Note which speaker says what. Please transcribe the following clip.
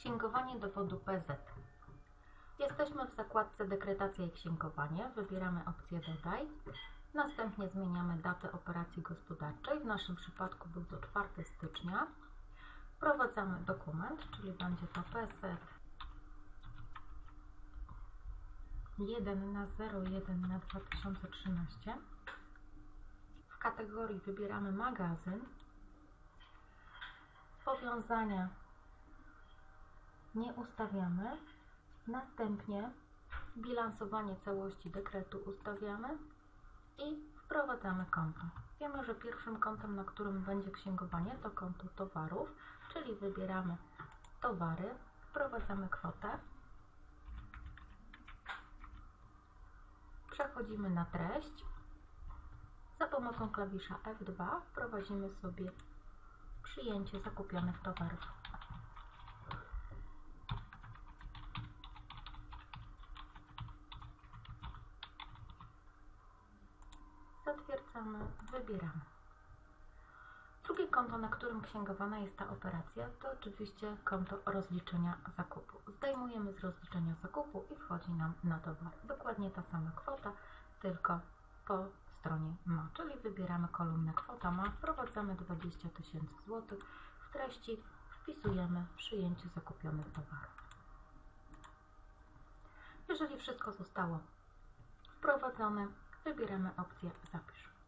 Speaker 1: Księgowanie dowodu PZ. Jesteśmy w zakładce Dekretacja i księgowanie. Wybieramy opcję Dodaj. Następnie zmieniamy datę operacji gospodarczej. W naszym przypadku był to 4 stycznia. Wprowadzamy dokument, czyli będzie to PZ 1 na 01 na 2013. W kategorii wybieramy magazyn. Powiązania nie ustawiamy. Następnie bilansowanie całości dekretu ustawiamy i wprowadzamy konto. Wiemy, że pierwszym kontem, na którym będzie księgowanie, to konto towarów, czyli wybieramy towary, wprowadzamy kwotę, przechodzimy na treść. Za pomocą klawisza F2 wprowadzimy sobie przyjęcie zakupionych towarów. Zatwierdzamy, wybieramy. Drugie konto, na którym księgowana jest ta operacja, to oczywiście konto rozliczenia zakupu. Zdejmujemy z rozliczenia zakupu i wchodzi nam na towar. Dokładnie ta sama kwota, tylko po stronie ma, czyli wybieramy kolumnę kwota ma, wprowadzamy 20 tysięcy złotych, w treści wpisujemy przyjęcie zakupionych towarów. Jeżeli wszystko zostało wprowadzone, wybieramy opcję zapisz.